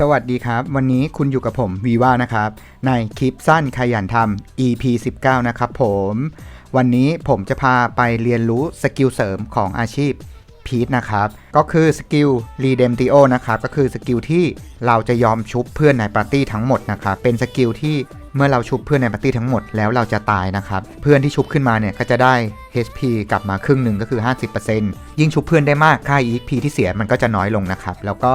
สวัสดีครับ วันนี้คุณอยู่กับผมวีว่านะครับ ในคลิปสั้นขยันทำ EP 19 นะครับผม วันนี้ผมจะพาไปเรียนรู้สกิลเสริมของอาชีพพีทนะครับ ก็คือสกิล Redemptio นะครับ ก็คือสกิลที่เราจะยอมชุบเพื่อนในปาร์ตี้ทั้งหมดนะครับ เป็นสกิลที่เมื่อเราชุบเพื่อนในปาร์ตี้ทั้งหมดแล้วเราจะตายนะครับ เพื่อนที่ชุบขึ้นมาเนี่ยก็จะได้ HP กลับมาครึ่งหนึ่งก็คือ 50%ยิ่งชุบเพื่อนได้มากค่า EP ที่เสียมันก็จะน้อยลงนะครับ แล้วก็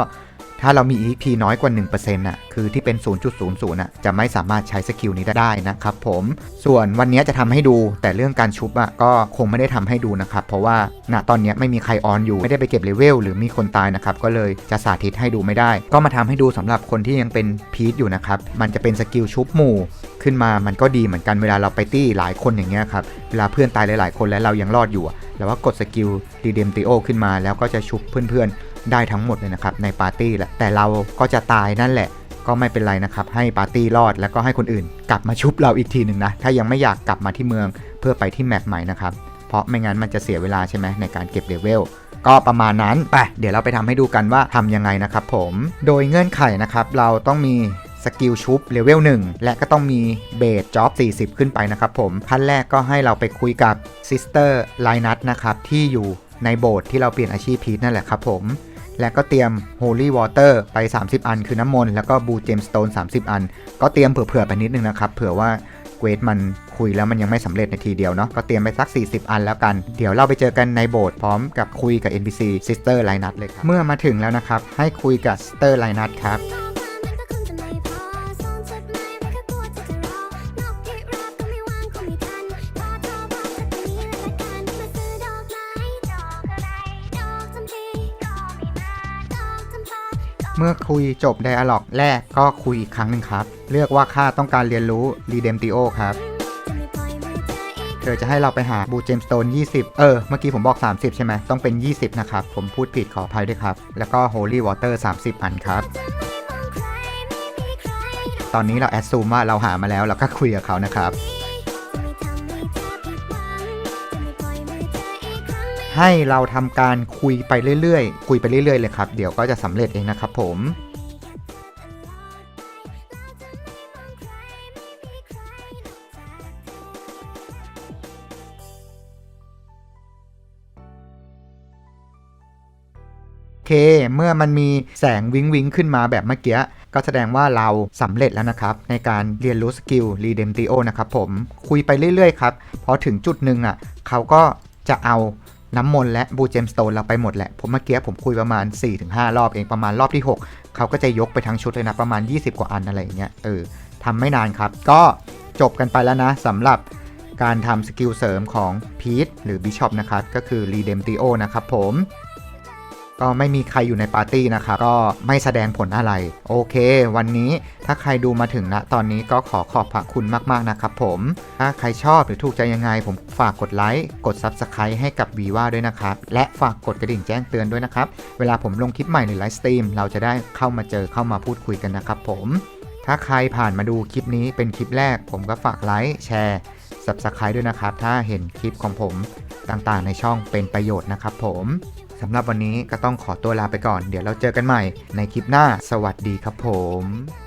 ถ้าเรามี EP น้อยกว่า 1%น่ะคือที่เป็น 0.00น่ะจะไม่สามารถใช้สกิลนี้ได้นะครับผมส่วนวันนี้จะทำให้ดู แต่เรื่องการชุบอะก็คงไม่ได้ทำให้ดูนะครับ เพราะว่าณตอนนี้ไม่มีใครออนอยู่ ไม่ได้ไปเก็บเลเวลหรือมีคนตายนะครับ ก็เลยจะสาธิตให้ดูไม่ได้ ก็มาทำให้ดูสำหรับคนที่ยังเป็นพีทอยู่นะครับ มันจะเป็นสกิลชุบหมู่ขึ้นมามันก็ดีเหมือนกันเวลาเราไปตี้หลายคนอย่างเงี้ยครับเวลาเพื่อนตายหลายๆคนแล้วเรายังรอดอยู่แล้วว่ากดสกิล Redemptio ขึ้นมาแล้วก็จะชุบเพื่อนๆ ได้ทั้งหมดเลยนะครับในปาร์ตี้แหละแต่เราก็จะตายนั่นแหละ ก็ไม่เป็นไรนะครับ ให้ปาร์ตี้รอดแล้วก็ให้คนอื่น กลับมาชุบเราอีกทีหนึ่งนะ ถ้ายังไม่อยากกลับมาที่เมืองเพื่อไปที่แมปใหม่นะครับเพราะไม่งั้นมันจะเสียเวลาใช่ไหมในการเก็บเลเวลก็ประมาณนั้นไปเดี๋ยวเราไปทำให้ดูกันว่าทำยังไงนะครับผมโดยเงื่อนไขนะครับเราต้องมีสกิลชุบเลเวล1 และก็ต้องมีเบสจ็อบ40 ขึ้นไปนะครับผมขั้นแรกก็ให้เราไปคุยกับซิสเตอร์ไลนัทนะครับที่อยู่ในโบสถ์ที่เราเปลี่ยนอาชีพพีทนั่นแหละครับผม และก็เตรียม Holy Water ไป 30 อัน คือน้ำมนต์แล้วก็บูเจมสโตน30 อัน ก็เตรียมเผื่อๆไปนิดนึงนะครับ เผื่อว่าเกวทมันคุยแล้วมันยังไม่สำเร็จในทีเดียวเนาะก็เตรียมไปสัก 40 อันแล้วกัน เดี๋ยวเราไปเจอกันในโบสถ์พร้อมกับคุยกับ NPC Sister l i n u t เลยครับเมื่อมาถึงแล้วนะครับให้คุยกับ Sister l i n u t ครับ เมื่อคุยจบไดอะล็อกแรกก็คุยอีกครั้งหนึ่งครับ เลือกว่าข้าต้องการเรียนรู้ Redemptio ครับ เธอจะให้เราไปหาบูเจมสโตน 20 เออ เมื่อกี้ผมบอก 30 ใช่ไหม ต้องเป็น 20 นะครับ ผมพูดผิดขออภัยด้วยครับ แล้วก็ Holy Water 30 อันครับ ตอนนี้เราแอดซูมว่าเราหามาแล้วเราก็คุยกับเขานะครับ ให้เราทำการคุยไปเรื่อยๆ คุยไปเรื่อยๆเลยครับ เดี๋ยวก็จะสำเร็จเองนะครับผมโอเคเมื่อมันมีแสงวิงวิงขึ้นมาแบบเมื่อกี้ ก็แสดงว่าเราสำเร็จแล้วนะครับ ในการเรียนรู้สกิล Redemptio นะครับผมคุยไปเรื่อยๆครับ พอถึงจุดหนึ่งอะเขาก็จะเอา น้ำมนต์และบูเจมสโตนเราไปหมดแหละ ผมเมื่อกี้ผมคุยประมาณ 4-5 รอบเองประมาณรอบที่ 6 เขาก็จะยกไปทั้งชุดเลยนะ ประมาณ 20 กว่าอันอะไรอย่างเงี้ยเออทำไม่นานครับ ก็จบกันไปแล้วนะสำหรับการทำสกิลเสริมของพีทหรือบิชอปนะครับ ก็คือรีเดมติโอนะครับผม ก็ไม่มีใครอยู่ในปาร์ตี้นะครับก็ไม่แสดงผลอะไร โอเค วันนี้ถ้าใครดูมาถึงณตอนนี้ก็ขอขอบพระคุณมากๆนะครับผม ถ้าใครชอบหรือถูกใจยังไง ผมฝากกดไลค์กด Subscribe ให้กับวีว่าด้วยนะครับ และฝากกดกระดิ่งแจ้งเตือนด้วยนะครับ เวลาผมลงคลิปใหม่หรือไลฟ์สตรีมเราจะได้เข้ามาเจอเข้ามาพูดคุยกันนะครับผม ถ้าใครผ่านมาดูคลิปนี้เป็นคลิปแรก ผมก็ฝากไลค์แชร์ Subscribe ด้วยนะครับ ถ้าเห็นคลิปของผมต่างๆ ในช่องเป็นประโยชน์นะครับผม สำหรับวันนี้ก็ต้องขอตัวลาไปก่อน เดี๋ยวเราเจอกันใหม่ในคลิปหน้า สวัสดีครับผม